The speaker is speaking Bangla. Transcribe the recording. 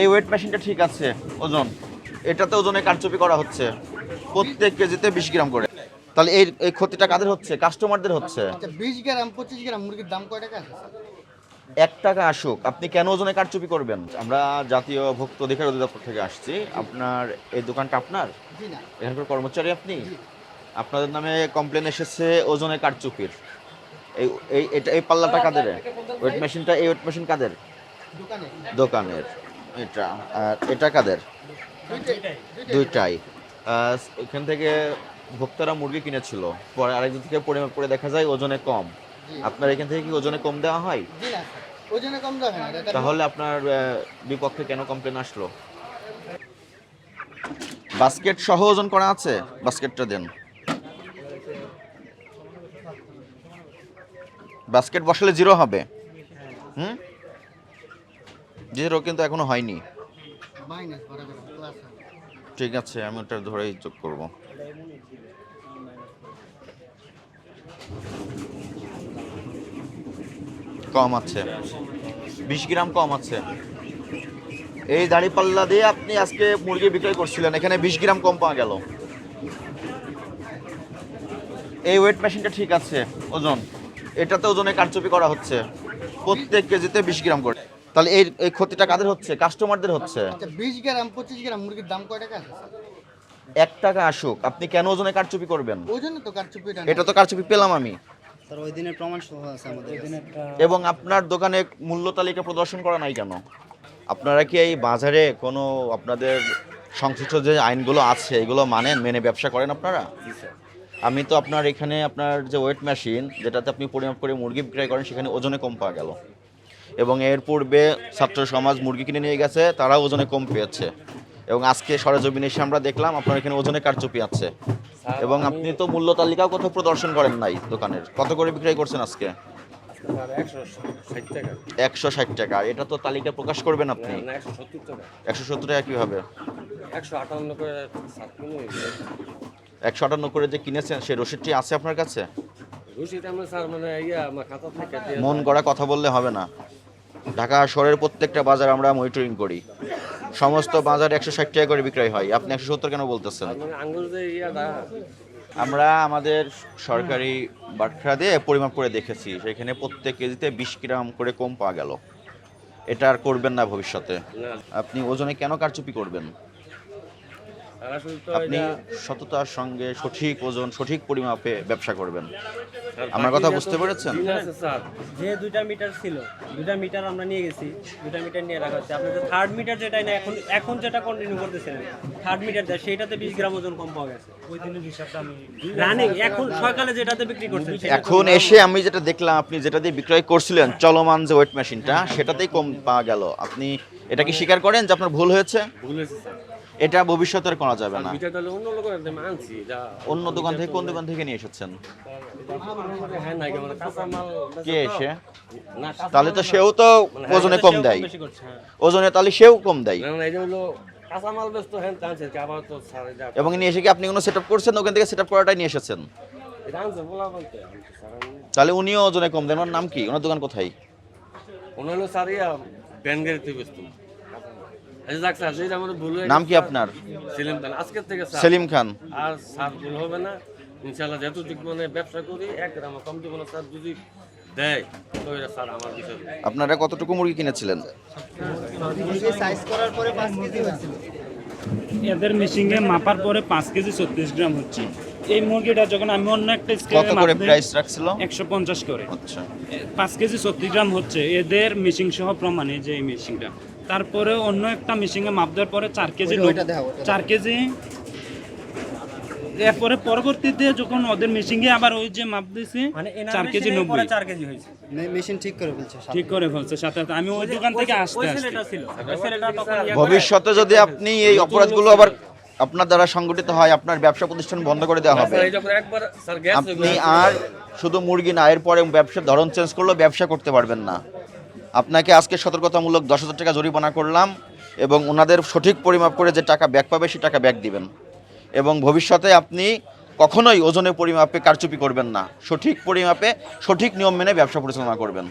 এই ওয়েট মেশিনটা ঠিক আছে ওজন। এটাতে ওজনে কারচুপি করা হচ্ছে। প্রত্যেক কেজিতে বিশ গ্রাম করে। তাহলে এই এই ক্ষতিটা কাদের হচ্ছে? কাস্টমারদের হচ্ছে। আচ্ছা বিশ গ্রাম পঁচিশ গ্রাম মুরগির দাম কয় টাকা? এক টাকা আসুক। আপনি কেন ওজনে কারচুপি করবেন? আমরা জাতীয় ভোক্তা অধিকার অধিদপ্তর থেকে আসছি। আপনার এই দোকানটা আপনার? জি এখানকার কর্মচারী আপনি? আপনাদের নামে কমপ্লেন এসেছে ওজনে কারচুপির। এই এই এটা এই পাল্লাটা কাদের? ওয়েট মেশিনটা এই ওয়েট মেশিন কাদের? দোকানের। এটা আর এটা কাদের? দুইটাই। এখান থেকে ভোক্তারা মুরগি কিনেছিল। পরে আরেকজন থেকে পরিমাপ করে দেখা যায় ওজনে কম। আপনার এখান থেকে কি ওজনে কম দেওয়া হয়? ওজনে কম না। তাহলে আপনার বিপক্ষে কেন কমপ্লেন আসলো? বাস্কেট সহ ওজন করা আছে? বাস্কেটটা দেন। বাস্কেট বসালে জিরো হবে। হুম? জিরো কিন্তু এখনও হয়নি। ঠিক আছে আমি ওটা ধরেই যোগ করব। কম আছে। বিশ গ্রাম কম আছে। এই দাড়ি পাল্লা দিয়ে আপনি আজকে মুরগি বিক্রয় করছিলেন এখানে বিশ গ্রাম কম পাওয়া গেল। এই ওয়েট মেশিনটা ঠিক আছে ওজন। এটাতে ওজনে কারচুপি করা হচ্ছে। প্রত্যেক কেজিতে বিশ গ্রাম করে। তাহলে এই এই ক্ষতিটা কাদের হচ্ছে? কাস্টমারদের হচ্ছে। আচ্ছা বিশ গ্রাম পঁচিশ গ্রাম মুরগির দাম কয় টাকা? এক টাকা আসুক আপনি কেন ওজনে কারচুপি করবেন? ওজনে তো কার চুপিটা এটা তো কারচুপি পেলাম আমি। স্যার ওই দিনের প্রমাণ সহ আছে আমাদের এবং আপনার দোকানে মূল্য তালিকা প্রদর্শন করা নাই কেন? আপনারা কি এই বাজারে কোনো আপনাদের সংশ্লিষ্ট যে আইনগুলো আছে এগুলো মানেন মেনে ব্যবসা করেন আপনারা? আমি তো আপনার এখানে আপনার যে ওয়েট মেশিন যেটাতে আপনি পরিমাপ করে মুরগি বিক্রয় করেন সেখানে ওজনে কম পাওয়া গেল। এবং এর পূর্বে ছাত্র সমাজ মুরগি কিনে নিয়ে গেছে তারাও ওজনে কম পেয়েছে। এবং আজকে সরেজমিনে এসে আমরা দেখলাম আপনার এখানে ওজনে কারচুপি আছে। এবং আপনি তো মূল্য তালিকাও কোথাও প্রদর্শন করেন নাই দোকানের? কত করে বিক্রয় করছেন আজকে? একশো ষাট টাকা। এটা তো তালিকা প্রকাশ করবেন আপনি। একশো সত্তর টাকা। কীভাবে? একশো আটান্ন করে একশো আটান্ন করে যে কিনেছেন সেই রসিদটি আছে আপনার কাছে? মানে মন করা কথা বললে হবে না। ঢাকা শহরের প্রত্যেকটা বাজার আমরা মনিটরিং করি। সমস্ত বাজার একশো ষাট টাকা করে বিক্রয় হয়। আপনি একশো সত্তর কেন বলতেছেন? আমরা আমাদের সরকারি বাটখারা দিয়ে পরিমাপ করে দেখেছি। সেখানে প্রত্যেক কেজিতে বিশ গ্রাম করে কম পাওয়া গেল। এটা আর করবেন না ভবিষ্যতে। আপনি ওজনে কেন কারচুপি করবেন? আপনি সততার সঙ্গে সঠিক ওজন সঠিক পরিমাপে ব্যবসা করবেন। আমার কথা বুঝতে পেরেছেন? যে দুইটা মিটার ছিল দুইটা মিটার আমরা নিয়ে গেছি দুইটা মিটার নিয়ে রাখা হচ্ছে। আপনাদের থার্ড মিটার যেটা না এখন এখন যেটা কন্টিনিউ করতেছেন থার্ড মিটার দেয় সেইটাতে বিশ গ্রাম ওজন কম পাওয়া গেছে। ওই দিনের হিসাবটা আমি রানিং এখন সকালে যেটাতে বিক্রি করছেন এখন এসে আমি যেটা দেখলাম আপনি যেটা দিয়ে বিক্রয় করছিলেন চলমান যে ওয়েট মেশিনটা সেটাতেই কম পাওয়া গেল। আপনি এটা কি স্বীকার করেন যে আপনার ভুল হয়েছে? ভুল হয়েছে স্যার। এটা ভবিষ্যতে আর করা যাবে না। অন্য দোকান থেকে কোন দোকান থেকে নিয়ে এসেছেন? হ্যাঁ মানে কে এসে? তাহলে তো সেও তো ওজনে কম দেয়। হ্যাঁ। ওজনে তাহলে সেও কম দেয়। হ্যাঁ এবং নিয়ে এসে কি আপনি কোনো সেট আপ করছেন? ওখান থেকে সেট আপ করাটাই নিয়ে এসেছেন? তাহলে উনিও ওজনে কম দেন। ওনার নাম কি? ওনার দোকান কোথায়? মনে হলো স্যার ইয়া ব্যান ব্যস্ত আচ্ছা যাক স্যার যেটা আমাদের ভুল হয়ে নাম কি আপনার? সেলিম খান। আজকের থেকে সেলিম খান। আর স্যার ভুল হবে না। ইনশাল্লাহ যেহেতু মানে ব্যবসা করি এক গ্রাম কম দিব না স্যার যদি দেয় তো এটা স্যার আমার বিষয়। আপনারা কতটুকু মুরগি কিনেছিলেন? সাইজ করার পরে পাঁচ কেজি হয়েছিল। এদের মেশিনে মাপার পরে পাঁচ কেজি ছত্রিশ গ্রাম হচ্ছে। এই মুরগিটা যখন আমি অন্য একটা কত করে প্রাইস রাখছিল? একশো পঞ্চাশ করে। আচ্ছা। পাঁচ কেজি ছত্রিশ গ্রাম হচ্ছে। এদের মেশিন সহ প্রমাণে যে এই মেশিনটা তারপরে অন্য একটা মেশিনে মাপ দেওয়ার পরে চার কেজি চার কেজি। এরপরে পরবর্তীতে যখন ওদের মেশিনে আবার ওই যে মাপ দিয়েছি মানে চার কেজি নব্বই। চার কেজি হয়েছে। মেশিন ঠিক করে ফেলছে ঠিক করে ফেলছে সাথে সাথে। আমি ওই দোকান থেকে আসতে ওই আসতে ছেলেটা ছিল। ওই ছেলেটা তখন ইয়ে ভবিষ্যতে যদি আপনি এই অপরাধগুলো আবার আপনার দ্বারা সংগঠিত হয় আপনার ব্যবসা প্রতিষ্ঠান বন্ধ করে দেওয়া হবে। স্যার এটা করে একবার স্যার গ্যাস আপনি আর শুধু মুরগি না এরপরে ব্যবসার ধরন চেঞ্জ করলেও ব্যবসা করতে পারবেন না। আপনাকে আজকে সতর্কতামূলক দশ হাজার টাকা জরিমানা করলাম এবং ওনাদের সঠিক পরিমাপ করে যে টাকা ব্যাক পাবে সে টাকা ব্যাক দিবেন। এবং ভবিষ্যতে আপনি কখনোই ওজনের পরিমাপে কারচুপি করবেন না। সঠিক পরিমাপে সঠিক নিয়ম মেনে ব্যবসা পরিচালনা করবেন।